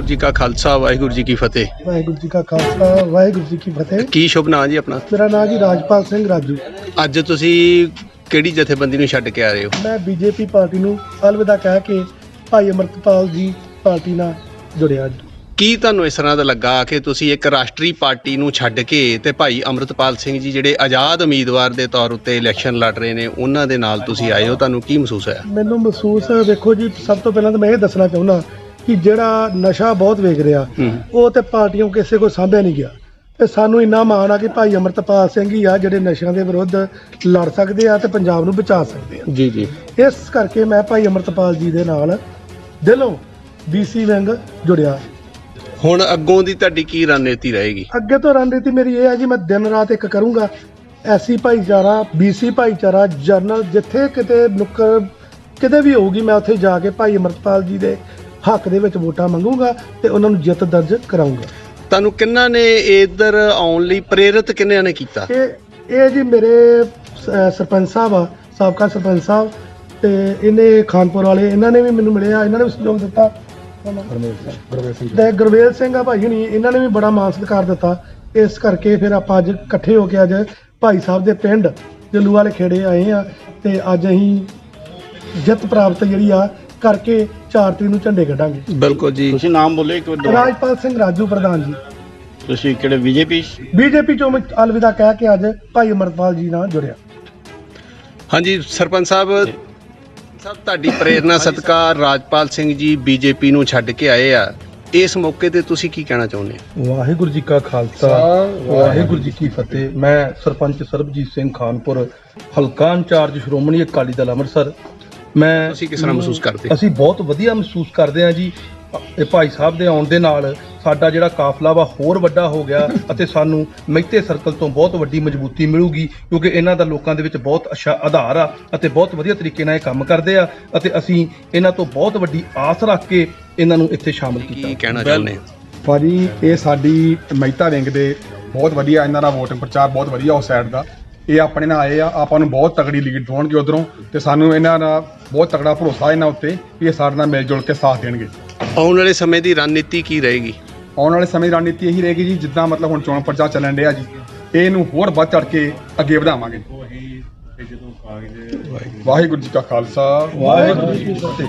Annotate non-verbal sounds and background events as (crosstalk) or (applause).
ਵਾਹਿਗੁਰੂ ਜੀ ਕਾ ਖਾਲਸਾ ਵਾਹਿਗੁਰੂ ਜੀ ਕੀ ਫਤਿਹ। ਵਾਹਿਗੁਰੂ ਜੀ ਕਾ ਖਾਲਸਾ ਵਾਹਿਗੁਰੂ ਜੀ ਕੀ ਫਤਿਹ। ਕੀ ਸ਼ੁਭ ਨਾਂ ਜੀ ਆਪਣਾ? ਮੇਰਾ ਨਾਮ ਜੀ ਰਾਜਪਾਲ ਸਿੰਘ ਰਾਜੂ। ਅੱਜ ਤੁਸੀਂ ਕਿਹੜੀ ਜਥੇਬੰਦੀ ਨੂੰ ਛੱਡ ਕੇ ਆ ਰਹੇ ਹੋ? ਮੈਂ ਬੀਜੇਪੀ ਪਾਰਟੀ ਨੂੰ ਅਲਵਿਦਾ ਕਹਿ ਕੇ ਭਾਈ ਅਮਰਤਪਾਲ ਜੀ ਪਾਰਟੀ ਨਾਲ ਜੁੜਿਆ ਜੀ ਕੀ ਤੁਹਾਨੂੰ ਇਸ ਤਰ੍ਹਾਂ ਦਾ ਲੱਗਾ ਕਿ ਤੁਸੀਂ ਇੱਕ ਰਾਸ਼ਟਰੀ ਪਾਰਟੀ ਨੂੰ ਛੱਡ ਕੇ ਤੇ ਭਾਈ ਅਮਰਤਪਾਲ ਸਿੰਘ ਜੀ ਜਿਹੜੇ ਆਜ਼ਾਦ ਉਮੀਦਵਾਰ ਦੇ ਤੌਰ ਉੱਤੇ ਇਲੈਕਸ਼ਨ ਲੜ ਰਹੇ ਨੇ ਉਹਨਾਂ ਦੇ ਨਾਲ ਤੁਸੀਂ ਆਏ ਹੋ? ਤੁਹਾਨੂੰ ਕੀ ਮਹਿਸੂਸ ਹੋਇਆ? ਮੈਨੂੰ ਮਹਿਸੂਸ ਵੇਖੋ ਜੀ ਸਭ ਤੋਂ ਪਹਿਲਾਂ ਤਾਂ ਮੈਂ ਇਹ ਦੱਸਣਾ ਚਾਹੁੰਦਾ ਕਿ ਜਿਹੜਾ ਨਸ਼ਾ ਬਹੁਤ ਵੇਗ ਰਿਹਾ ਉਹ ਤੇ ਪਾਰਟੀਆਂ ਕਿਸੇ ਕੋਲ ਸਾਂਭਿਆ ਨਹੀਂ ਗਿਆ। ਤੇ ਸਾਨੂੰ ਇੰਨਾ ਮਾਣ ਆ ਕਿ ਭਾਈ ਅਮਰਤਪਾਲ ਸਿੰਘ ਹੀ ਆ ਜਿਹੜੇ ਨਸ਼ਿਆਂ ਦੇ ਵਿਰੁੱਧ ਲੜ ਸਕਦੇ ਆ ਤੇ ਪੰਜਾਬ ਨੂੰ ਬਚਾ ਸਕਦੇ ਆ। ਜੀ ਜੀ। ਇਸ ਕਰਕੇ ਮੈਂ ਭਾਈ ਅਮਰਤਪਾਲ ਜੀ ਦੇ ਨਾਲ ਦਿਲੋਂ ਬੀਸੀ ਵਿੰਗ ਜੁੜਿਆ। ਹੁਣ ਅੱਗੋਂ ਦੀ ਤੁਹਾਡੀ ਕੀ ਰਣਨੀਤੀ ਰਹੇਗੀ? ਅੱਗੇ ਤੋਂ ਰਣਨੀਤੀ ਮੇਰੀ ਇਹ ਹੈ ਜੀ ਮੈਂ ਦਿਨ ਰਾਤ ਇੱਕ ਕਰੂੰਗਾ। ਐਸੀ ਭਾਈਚਾਰਾ ਬੀਸੀ ਭਾਈਚਾਰਾ ਜਰਨਲ ਜਿੱਥੇ ਕਿਤੇ ਨੁੱਕਰ ਕਿਤੇ ਵੀ ਹੋਊਗੀ ਮੈਂ ਉੱਥੇ ਜਾ ਕੇ ਭਾਈ ਅਮਰਤਪਾਲ ਜੀ ਦੇ ਹੱਕ ਦੇ ਵਿੱਚ ਵੋਟਾਂ ਮੰਗੂੰਗਾ ਤੇ ਉਹਨਾਂ ਨੂੰ ਜਿੱਤ ਦਰਜ ਕਰਾਉਂਗਾ ਤੁਹਾਨੂੰ ਕਿੰਨਾਂ ਨੇ ਇੱਧਰ ਆਉਣ ਲਈ ਪ੍ਰੇਰਿਤ ਕਿੰਨਿਆਂ ਨੇ ਕੀਤਾ? ਇਹ ਇਹ ਜੀ ਮੇਰੇ ਸ- ਸਰਪੰਚ ਸਾਹਿਬ ਆ ਸਾਬਕਾ ਸਰਪੰਚ ਸਾਹਿਬ ਤੇ ਇਹਨੇ ਖਾਨਪੁਰ ਵਾਲੇ ਇਹਨਾਂ ਨੇ ਵੀ ਮੈਨੂੰ ਮਿਲਿਆ ਇਹਨਾਂ ਨੇ ਵੀ ਸਹਿਯੋਗ ਦਿੱਤਾ। ਤੇ ਗੁਰਵੇਲ ਸਿੰਘ ਆ ਭਾਈ ਹੁਣੀ ਇਹਨਾਂ ਨੇ ਵੀ ਬੜਾ ਮਾਨ ਸਤਿਕਾਰ ਦਿੱਤਾ। ਇਸ ਕਰਕੇ ਫਿਰ ਆਪਾਂ ਅੱਜ ਇਕੱਠੇ ਹੋ ਕੇ ਅੱਜ ਭਾਈ ਸਾਹਿਬ ਦੇ ਪਿੰਡ ਜੱਲੂ ਵਾਲੇ ਖੇੜੇ ਆਏ ਆ ਤੇ ਅੱਜ ਅਸੀਂ ਜਿੱਤ ਪ੍ਰਾਪਤ ਜਿਹੜੀ ਆ ਕਰਕੇ 4 ਤਰੀਕ ਨੂੰ ਝੰਡੇ ਕੱਢਾਂਗੇ। ਬਿਲਕੁਲ ਜੀ। ਤੁਸੀਂ ਨਾਮ ਬੋਲੇ ਇੱਕ ਵਾਰ ਦੁਬਾਰਾ। ਰਾਜਪਾਲ ਸਿੰਘ ਰਾਜੂ ਪ੍ਰਧਾਨ ਜੀ। ਤੁਸੀਂ ਕਿਹੜੇ ਬੀਜੇਪੀ ਬੀਜੇਪੀ ਚੋਂ ਮੈਂ ਅਲਵਿਦਾ ਕਹਿ ਕੇ ਅੱਜ ਭਾਈ ਅਮਰਪਾਲ ਜੀ ਨਾਲ ਜੁੜਿਆ। ਹਾਂਜੀ ਸਰਪੰਚ ਸਾਹਿਬ ਸਭ ਤੁਹਾਡੀ ਪ੍ਰੇਰਣਾ ਸਤਕਾਰ ਰਾਜਪਾਲ ਸਿੰਘ ਜੀ ਬੀਜੇਪੀ ਨੂੰ ਛੱਡ ਕੇ ਆਏ ਆ। ਇਸ ਮੌਕੇ ਤੇ ਤੁਸੀਂ ਕੀ ਕਹਿਣਾ ਚਾਹੁੰਦੇ ਹੋ? ਵਾਹਿਗੁਰੂ ਜੀ ਕਾ ਖਾਲਸਾ ਵਾਹਿਗੁਰੂ ਜੀ ਕੀ ਫਤਿਹ। ਮੈਂ ਸਰਪੰਚ ਸਰਬਜੀਤ ਸਿੰਘ ਖਾਨਪੁਰ ਹਲਕਾ ਇੰਚਾਰਜ ਸ਼੍ਰੋਮਣੀ ਅਕਾਲੀ ਦਲ ਅੰਮ੍ਰਿਤਸਰ ਮੈਂ ਤੁਸੀਂ ਕਿਸ ਤਰ੍ਹਾਂ ਮਹਿਸੂਸ ਕਰਦੇ? ਹੋ? ਅਸੀਂ ਬਹੁਤ ਵਧੀਆ ਮਹਿਸੂਸ ਕਰਦੇ ਹਾਂ ਜੀ। ਇਹ ਭਾਈ ਸਾਹਿਬ ਦੇ ਆਉਣ ਦੇ ਨਾਲ ਸਾਡਾ ਜਿਹੜਾ ਕਾਫਲਾ ਵਾ ਹੋਰ ਵੱਡਾ ਹੋ ਗਿਆ (laughs) ਅਤੇ ਸਾਨੂੰ ਮਹਿਤੇ ਸਰਕਲ ਤੋਂ ਬਹੁਤ ਵੱਡੀ ਮਜ਼ਬੂਤੀ ਮਿਲੂਗੀ ਕਿਉਂਕਿ ਇਹਨਾਂ ਦਾ ਲੋਕਾਂ ਦੇ ਵਿੱਚ ਬਹੁਤ ਅੱਛਾ ਆਧਾਰ ਆ ਅਤੇ ਬਹੁਤ ਵਧੀਆ ਤਰੀਕੇ ਨਾਲ ਇਹ ਕੰਮ ਕਰਦੇ ਆ ਅਤੇ ਅਸੀਂ ਇਹਨਾਂ ਤੋਂ ਬਹੁਤ ਵੱਡੀ ਆਸ ਰੱਖ ਕੇ ਇਹਨਾਂ ਨੂੰ ਇੱਥੇ ਸ਼ਾਮਲ ਕੀ ਕੀਤਾ ਕਹਿਣਾ ਚਾਹੁੰਦੇ ਹੋ? ਭਾਜੀ ਇਹ ਸਾਡੀ ਮਹਿਤਾ ਵਿੰਗ ਦੇ ਬਹੁਤ ਵਧੀਆ ਇਹਨਾਂ ਦਾ ਵੋਟਿੰਗ ਪ੍ਰਚਾਰ ਬਹੁਤ ਵਧੀਆ ਉਸ ਸਾਈਡ ਦਾ। ਇਹ ਆਪਣੇ ਨਾਲ ਆਏ ਆ ਆਪਾਂ ਨੂੰ ਬਹੁਤ ਤਗੜੀ ਲੀਡ ਦਵਾਉਣਗੇ ਉਧਰੋਂ ਤੇ ਸਾਨੂੰ ਇਹਨਾਂ ਦਾ ਬਹੁਤ ਤਗੜਾ ਭਰੋਸਾ ਇਹਨਾਂ ਉੱਤੇ ਵੀ ਇਹ ਸਾਡੇ ਨਾਲ ਮਿਲ ਜੁਲ ਕੇ ਸਾਥ ਦੇਣਗੇ। ਆਉਣ ਵਾਲੇ ਸਮੇਂ ਦੀ ਰਣਨੀਤੀ ਕੀ ਰਹੇਗੀ? ਆਉਣ ਵਾਲੇ ਸਮੇਂ ਦੀ ਰਣਨੀਤੀ ਇਹੀ ਰਹੇਗੀ ਜੀ ਜਿੱਦਾਂ ਮਤਲਬ ਹੁਣ ਚੋਣ ਪ੍ਰਚਾਰ ਚੱਲਣ ਡਿਆ ਜੀ ਇਹਨੂੰ ਹੋਰ ਵੱਧ ਚੜ ਕੇ ਅੱਗੇ ਵਧਾਵਾਂਗੇ। ਵਾਹਿਗੁਰੂ ਜੀ ਕਾ ਖਾਲਸਾ। ਵਾਹਿਗੁਰੂ ਜੀ ਕੀ ਫਤਿਹ।